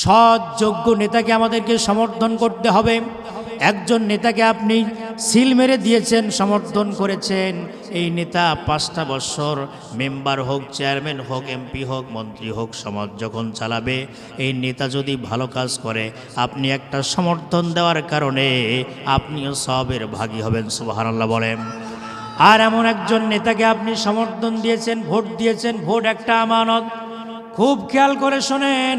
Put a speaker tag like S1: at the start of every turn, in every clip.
S1: সৎ, যোগ্য নেতাকে আমাদেরকে সমর্থন করতে হবে। একজন নেতাকে আপনি সিল মেরে দিয়েছেন, সমর্থন করেছেন। এই নেতা পাঁচটা বছর মেম্বার হোক, চেয়ারম্যান হোক, এমপি হোক, মন্ত্রী হোক, সমাজ যখন চালাবে, এই নেতা যদি ভালো কাজ করে, আপনি একটা সমর্থন দেওয়ার কারণে আপনিও সবের ভাগী হবেন, সুবাহানাল্লাহ বলেন। আর এমন একজন নেতাকে আপনি সমর্থন দিয়েছেন, ভোট দিয়েছেন, ভোট একটা আমানত। খুব খেয়াল করে শোনেন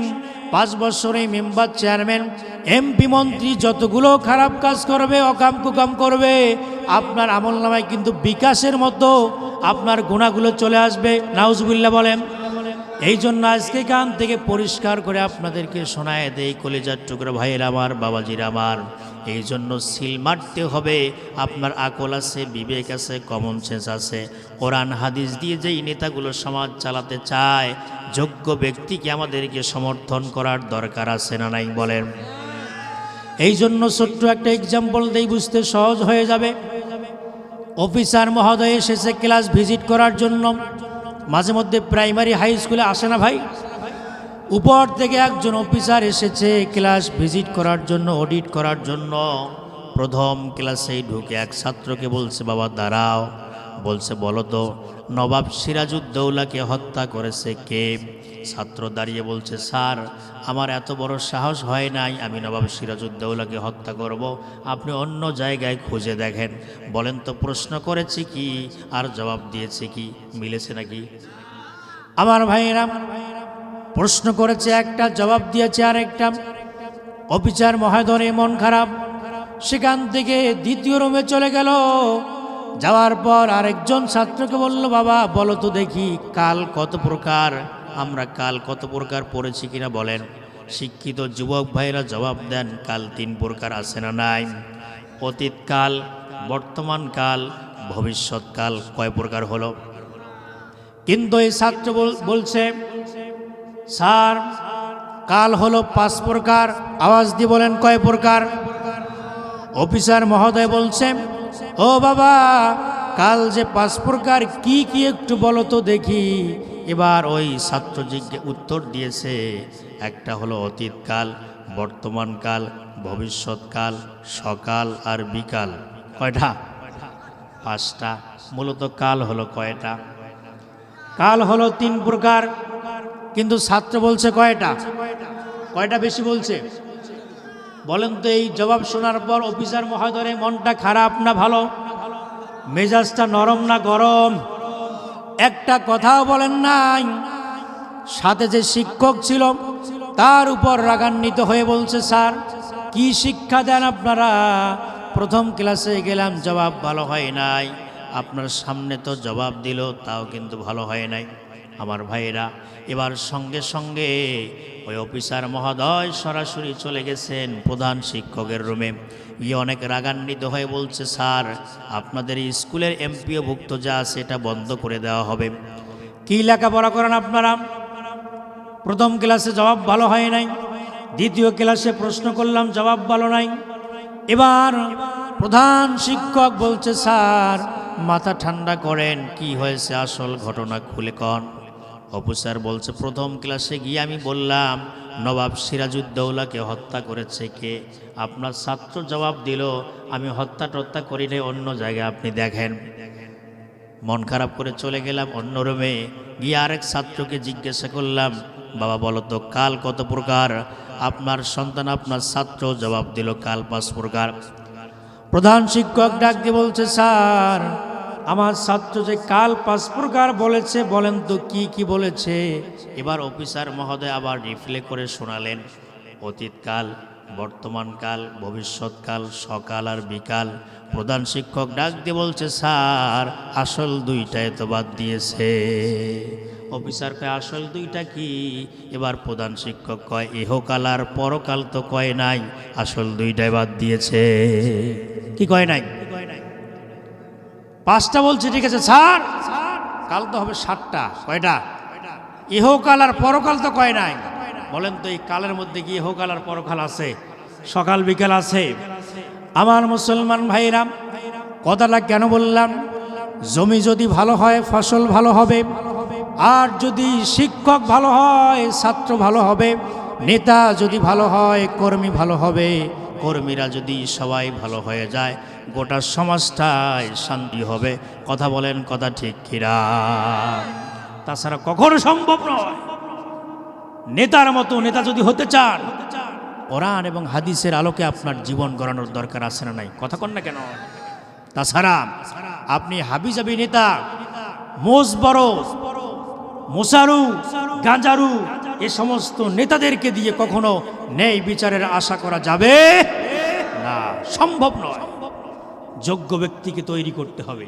S1: পাঁচ বছর মেম্বার চেয়ারম্যান, এমপি মন্ত্রী যতগুলো খারাপ কাজ করবে, অকাম কুকাম করবে, আপনার আমল নামায় কিন্তু বিকাশের মতো আপনার গুণাগুলো চলে আসবে। নাউজবুল্লাহ বলেন। এই জন্য আজকে গান থেকে পরিষ্কার করে আপনাদেরকে শোনায় দেয় কলেজার টুকরা, ভাইয়ের আমার, বাবাজির আমার। এই জন্য সিল মারতে হবে। আপনার আকল আছে, বিবেক আছে কমন সেন্স আছে। কোরআন, হাদিস দিয়ে যেই নেতাগুলো সমাজ চালাতে চায়, যোগ্য ব্যক্তিকে আমাদেরকে সমর্থন করার দরকার আছে না নাই বলেন? এই জন্য ছোট্ট একটা এক্সাম্পল দেই, বুঝতে সহজ হয়ে যাবে। অফিসার মহোদয় এসেছে ক্লাস ভিজিট করার জন্য। মাঝে মধ্যে প্রাইমারি হাই স্কুলে আসে না ভাই? উপর থেকে একজন অফিসার এসেছে ক্লাস ভিজিট করার জন্য, অডিট করার জন্য। প্রথম ক্লাসেই ঢুকে এক ছাত্রকে বলছে, বাবা, দাঁড়াও। বলছে, বলো তো, নবাব সিরাজউদ্দৌলাকে হত্যা করেছে কে? ছাত্র দাঁড়িয়ে বলছে, স্যার, আমার এত বড় সাহস হয় নাই, আমি নবাব সিরাজউদ্দৌলাকে হত্যা করব। আপনি অন্য জায়গায় খুঁজে দেখেন। বলেন তো, প্রশ্ন করেছি কি? আর জবাব দিয়েছে কি? মিলেছে নাকি? আমার ভাইয়েরা প্রশ্ন করেছে, একটা জবাব দিয়েছে আর একটা অফিসার মহাদরে মন খারাপ। সেখান থেকে দ্বিতীয় রুমে চলে গেল। যাওয়ার পর আরেকজন ছাত্রকে বলল, বাবা, বলো তো দেখি কাল কত প্রকার, আমরা কাল কত প্রকার পড়েছি কিনা বলেন। শিক্ষিত যুবক ভাইরা জবাব দেন, কাল তিন প্রকার আছে না নাই। অতীতকাল বর্তমানকাল ভবিষ্যৎকাল কয় প্রকার হলো? কিন্তু এই ছাত্র বলছে স্যার, কাল হলো পাঁচ প্রকার, আওয়াজ দিয়ে বলেন কয় প্রকার? অফিসার মহোদয় বলছেন ও বাবা, কাল যে পাঁচ প্রকার, কি কি একটু বলো তো দেখি। এবার ওই ছাত্র জিজ্ঞে উত্তর দিয়েছে, একটা হলো অতীতকাল বর্তমানকাল ভবিষ্যৎকাল সকাল আর বিকাল। কয়টা? পাঁচটা। মূলত কাল হলো কয়টা? কাল হলো তিন প্রকার কিন্তু ছাত্র বলছে কয়টা? কয়টা বেশি বলছে? বলেন তো এই জবাব শোনার পর অফিসার মহোদয়ের মনটা খারাপ না ভালো? মেজাজটা নরম না গরম? একটা কথাও বলেন নাই। সাথে যে শিক্ষক ছিল, তার উপর রাগান্বিত হয়ে বলছে, স্যার, কি শিক্ষা দেন আপনারা? প্রথম ক্লাসে গেলাম, জবাব ভালো হয় নাই। আপনার সামনে তো জবাব দিল, তাও কিন্তু ভালো হয় নাই। আমার ভাইয়েরা, এবার সঙ্গে সঙ্গে ওই অফিসার মহোদয় সরাসরি চলে গেছেন প্রধান শিক্ষকের রুমে। গিয়ে অনেক রাগান্বিত হয়ে বলছে, স্যার আপনাদের স্কুলের এমপিও ভুক্ত যা আছে এটা বন্ধ করে দেওয়া হবে। কী লেখাপড়া করেন আপনারা? প্রথম ক্লাসে জবাব ভালো হয় নাই। দ্বিতীয় ক্লাসে প্রশ্ন করলাম, জবাব ভালো নাই। এবার প্রধান শিক্ষক বলছে, স্যার, মাথা ঠান্ডা করেন, কি হয়েছে আসল ঘটনা খুলে কন। অফিসার বলছে, প্রথম ক্লাসে গিয়ে আমি বললাম, নবাব সিরাজউদ্দৌলাকে হত্যা করেছে কে? আপনার ছাত্র জবাব দিল, আমি হত্যা টত্যা করি নাই অন্য জায়গায় আপনি দেখেন। মন খারাপ করে চলে গেলাম অন্য রুমে। গিয়ে আরেক ছাত্রকে জিজ্ঞাসা করলাম, বাবা, বলো তো, কাল কত প্রকার? আপনার সন্তান, আপনার ছাত্র জবাব দিল, কাল পাঁচ প্রকার। প্রধান শিক্ষক ডাক দিয়ে বলছে, স্যার আমার ছাত্র যে কাল পাঁচ প্রকার বলেছে, বলেন তো কি কি বলেছে? এবার অফিসার মহোদয় আবার রিফ্লে করে শোনালেন অতীতকাল বর্তমানকাল ভবিষ্যৎকাল সকাল আর বিকাল, প্রধান শিক্ষক ডাক দিয়ে বলছে, স্যার, আসল দুইটায় তো বাদ দিয়েছে। অফিসার কয়, আসল দুইটা কি? এবার প্রধান শিক্ষক কয়, ইহকাল আর পরকাল তো কয় নাই, আসল দুইটাই বাদ দিয়েছে। কি কয় নাই? পাঁচটা বলছে, ঠিক আছে, স্যার? কাল তো হবে সাতটা, কয়টা? ইহকাল আর পরকাল তো কয় নাই? বলেন তো এই কালের মধ্যে কি ইহকাল আর পরকাল আছে? সকাল, বিকাল আছে? আমার মুসলমান ভাইরাম কথাটা কেন বললাম? জমি যদি ভালো হয়, ফসল ভালো হবে। আর যদি শিক্ষক ভালো হয়, ছাত্র ভালো হবে। নেতা যদি ভালো হয়, কর্মী ভালো হবে। কর্মীরা যদি সবাই ভালো হয়ে যায়, গোটা সমাজটাই শান্তি হবে। কথা বলেন, কথা ঠিক কিরা? তাছাড়া কখনো সম্ভব নয়। নেতার মতো নেতা যদি হতে চান, কোরআন এবং হাদিসের আলোকে আপনার জীবন গড়ানোর দরকার আছে না নাই? কথা কন না কেন? তাছাড়া আপনি হাবিজাবি নেতা মোজ বড় মোসারু গাঁজারু এ সমস্ত নেতাদেরকে দিয়ে কখনো ন্যায় বিচারের আশা করা যাবে? না, সম্ভব নয়। যোগ্য ব্যক্তিকে তৈরি করতে হবে।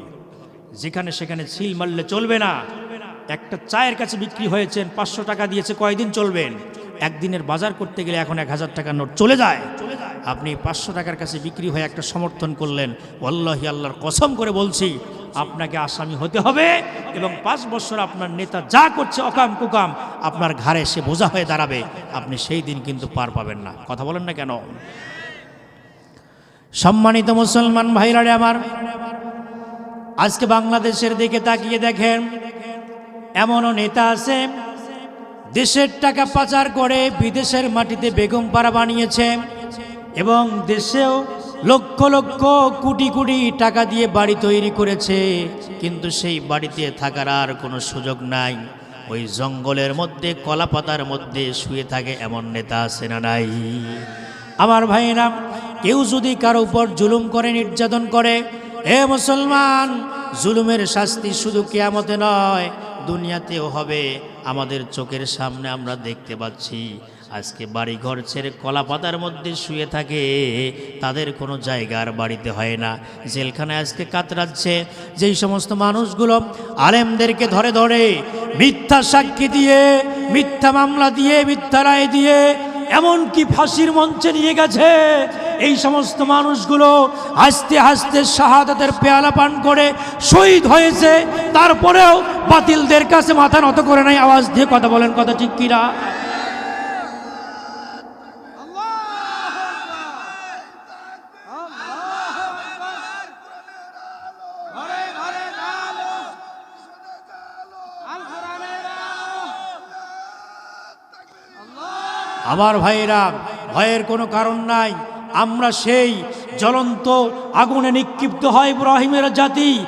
S1: যেখানে সেখানে সিল মারলে চলবে না। একটা চায়ের কাছে বিক্রি হয়েছেন, পাঁচশো টাকা দিয়েছে, কয়দিন চলবেন? একদিনের বাজার করতে গেলে এখন এক হাজার টাকার নোট চলে যায়। আপনি পাঁচশো টাকার কাছে বিক্রি হয়ে একটা সমর্থন করলেন। আল্লাহি আল্লাহর কসম করে বলছি আপনাকে আসামি হতে হবে এবং পাঁচ বছর আপনার নেতা যা করছে অকাম কুকাম, আপনার ঘাড়ে সে বোঝা হয়ে দাঁড়াবে। আপনি সেই দিন কিন্তু পার পাবেন না। কথা বলেন না কেন? সম্মানিত মুসলমান ভাইরারে আমার, আজকে বাংলাদেশের দিকে তাকিয়ে দেখেন, এমনও নেতা আছে, দেশের টাকা পাচার করে বিদেশের মাটিতে বেগম পাড়া বানিয়েছে এবং দেশেও লক্ষ লক্ষ কোটি কোটি টাকা দিয়ে বাড়ি তৈরি করেছে, কিন্তু সেই বাড়িতে থাকার আর কোনো সুযোগ নাই। ওই জঙ্গলের মধ্যে কলা পাতার মধ্যে শুয়ে থাকে এমন নেতা আছে না নাই? আমার ভাইয়েরা, কেউ যদি কারও উপর জুলুম করে, নির্যাতন করে, এ মুসলমান, জুলুমের শাস্তি শুধু কেয়ামতে নয়, দুনিয়াতেও হবে। আমাদের চোখের সামনে আমরা দেখতে পাচ্ছি আজকে বাড়ি ঘর ছেড়ে কলা পাতার মধ্যে শুয়ে থাকে, তাদের কোনো জায়গার বাড়িতে হয় না। জেলখানায় আজকে কাতরাচ্ছে যেই সমস্ত মানুষগুলো আলেমদেরকে ধরে ধরে মিথ্যা সাক্ষী দিয়ে, মিথ্যা মামলা দিয়ে, মিথ্যা রায় দিয়ে, এমনকি ফাঁসির মঞ্চে নিয়ে গেছে। এই সমস্ত মানুষগুলো হাসতে হাসতে শাহাদাতের পেয়ালা পান করে শহীদ হয়েছে। তারপরেও বাতিলদের কাছে মাথা নত করে নাই। আওয়াজ দিয়ে কথা বলেন, কথা ঠিক কিনা? আমার ভাইয়েরা ভয়ের কোনো কারণ নাই। আমরা সেই জ্বলন্ত আগুনে নিক্ষিপ্ত হয় ইব্রাহিমের জাতি।